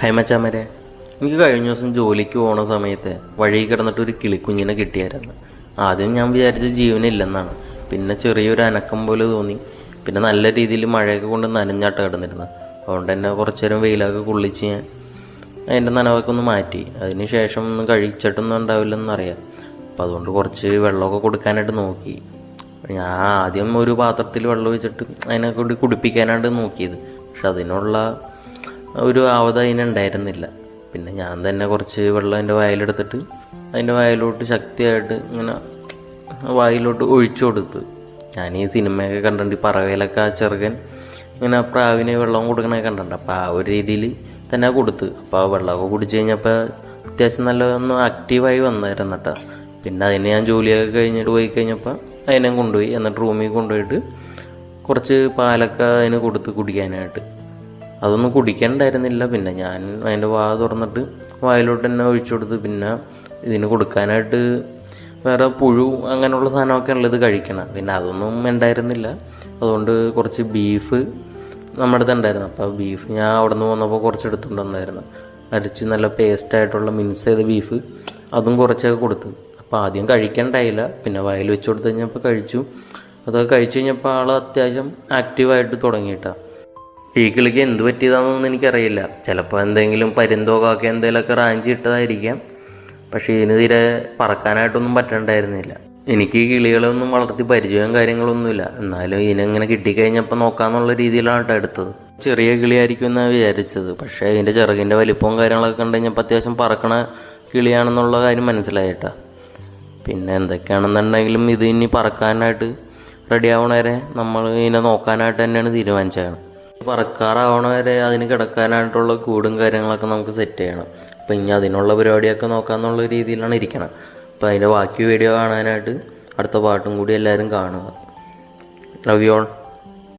Hi മച്ചാമരെ എനിക്ക് കഴിഞ്ഞ ദിവസം ജോലിക്ക് പോണ സമയത്ത് വഴി കിടന്നിട്ട് ഒരു കിളിക്കുഞ്ഞിനെ കിട്ടിയായിരുന്നു. ആദ്യം ഞാൻ വിചാരിച്ച ജീവനില്ലെന്നാണ്. പിന്നെ ചെറിയൊരു അനക്കം പോലെ തോന്നി. പിന്നെ നല്ല രീതിയിൽ മഴയൊക്കെ കൊണ്ട് നനഞ്ഞാട്ട കിടന്നിരുന്നു. അതുകൊണ്ട് തന്നെ കുറച്ചു നേരം വെയിലൊക്കെ കൊള്ളിച്ച് ഞാൻ അതിന്റെ നനവൊക്കെ ഒന്ന് മാറ്റി. അതിന് ശേഷം ഒന്നും കഴിച്ചിട്ടൊന്നും ഉണ്ടാവില്ലെന്നറിയാം അപ്പോൾ അതുകൊണ്ട് കുറച്ച് വെള്ളമൊക്കെ കൊടുക്കാനായിട്ട് നോക്കി. ഞാൻ ആദ്യം ഒരു പാത്രത്തിൽ വെള്ളം വെച്ചിട്ട് അതിനെ കൊണ്ട് കുടിപ്പിക്കാനായിട്ട് നോക്കിയത്. പക്ഷെ അതിനുള്ള ഒരു ആവത അതിനുണ്ടായിരുന്നില്ല പിന്നെ ഞാൻ തന്നെ കുറച്ച് വെള്ളം അതിന്റെ വായിലെടുത്തിട്ട് അതിന്റെ വായിലോട്ട് ശക്തിയായിട്ട് ഇങ്ങനെ വായിലോട്ട് ഒഴിച്ചു കൊടുത്ത്. ഞാൻ ഈ സിനിമയൊക്കെ കണ്ടിട്ട് പറവയിലൊക്കെ ആ ചെറുകൻ ഇങ്ങനെ പ്രാവിന് വെള്ളം കൊടുക്കണേ കണ്ടിട്ടുണ്ട്. അപ്പോൾ ആ ഒരു രീതിയിൽ തന്നെ കൊടുത്ത്. അപ്പോൾ ആ വെള്ളമൊക്കെ കുടിച്ച് കഴിഞ്ഞപ്പോൾ അത്യാവശ്യം നല്ല ഒന്ന് ആക്റ്റീവായി വന്നായിരുന്നു കേട്ടോ പിന്നെ അതിന് ഞാൻ ജോലിയൊക്കെ കഴിഞ്ഞിട്ട് പോയി കഴിഞ്ഞപ്പോൾ അതിനെ കൊണ്ടുപോയി. എന്നിട്ട് റൂമിൽ കൊണ്ടുപോയിട്ട് കുറച്ച് പാലൊക്കെ അതിന് കൊടുത്ത് കുടിക്കാനായിട്ട്. അതൊന്നും കുടിക്കണ്ടായിരുന്നില്ല. പിന്നെ ഞാൻ അതിന്റെ വാ തുറന്നിട്ട് വായിലോട്ട് തന്നെ ഒഴിച്ചു കൊടുത്ത് പിന്നെ ഇതിന് കൊടുക്കാനായിട്ട് വേറെ പുഴു അങ്ങനെയുള്ള സാധനമൊക്കെ ഉള്ളത് കഴിക്കണം. പിന്നെ അതൊന്നും ഉണ്ടായിരുന്നില്ല. അതുകൊണ്ട് കുറച്ച് ബീഫ് നമ്മുടെ അടുത്ത് ഉണ്ടായിരുന്നു. അപ്പോൾ ബീഫ് ഞാൻ അവിടെ നിന്ന് വന്നപ്പോൾ കുറച്ച് എടുത്തുകൊണ്ട് വന്നായിരുന്നു. അരിച്ച് നല്ല പേസ്റ്റായിട്ടുള്ള മിൻസ് ചെയ്ത ബീഫ് അതും കുറച്ചൊക്കെ കൊടുത്തു. അപ്പോൾ ആദ്യം കഴിക്കണ്ടായില്ല. പിന്നെ വയൽ വെച്ച് കൊടുത്തു കഴിഞ്ഞപ്പോൾ കഴിച്ചു. അതൊക്കെ കഴിച്ചു കഴിഞ്ഞപ്പോൾ ആൾ അത്യാവശ്യം ആക്റ്റീവായിട്ട് തുടങ്ങിയിട്ടാണ് ഈ കിളിക്ക് എന്ത് പറ്റിയതാണെന്നൊന്നും എനിക്കറിയില്ല. ചിലപ്പോൾ എന്തെങ്കിലും പരിന്തോകൊക്കെ എന്തെങ്കിലുമൊക്കെ റാഞ്ചി ഇട്ടതായിരിക്കാം. പക്ഷേ ഇതിന് തീരെ പറക്കാനായിട്ടൊന്നും പറ്റണ്ടായിരുന്നില്ല. എനിക്ക് ഈ കിളികളൊന്നും വളർത്തി പരിചയവും കാര്യങ്ങളൊന്നുമില്ല. എന്നാലും ഇതിനെങ്ങനെ കിട്ടിക്കഴിഞ്ഞപ്പോൾ നോക്കാമെന്നുള്ള രീതിയിലാണ് കേട്ടോ എടുത്തത്. ചെറിയ കിളിയായിരിക്കും എന്നാണ് വിചാരിച്ചത്. പക്ഷേ അതിന്റെ ചിറകിന്റെ വലിപ്പവും കാര്യങ്ങളൊക്കെ കണ്ടു കഴിഞ്ഞപ്പോൾ അത്യാവശ്യം പറക്കണ കിളിയാണെന്നുള്ള കാര്യം മനസ്സിലായിട്ടാ. പിന്നെ എന്തൊക്കെയാണെന്നുണ്ടെങ്കിലും ഇത് ഇനി പറക്കാനായിട്ട് റെഡി ആവണ വരെ നമ്മൾ ഇതിനെ നോക്കാനായിട്ട് തന്നെയാണ് തീരുമാനിച്ചത്. പറക്കാറാവണ വരെ അതിന് കിടക്കാനായിട്ടുള്ള കൂടും കാര്യങ്ങളൊക്കെ നമുക്ക് സെറ്റ് ചെയ്യണം. അപ്പം ഇനി അതിനുള്ള പരിപാടിയൊക്കെ നോക്കാമെന്നുള്ള രീതിയിലാണ് ഇരിക്കണം അപ്പം അതിന്റെ ബാക്കി വീഡിയോ കാണാനായിട്ട് അടുത്ത പാട്ടും കൂടി എല്ലാവരും കാണുക. Love you all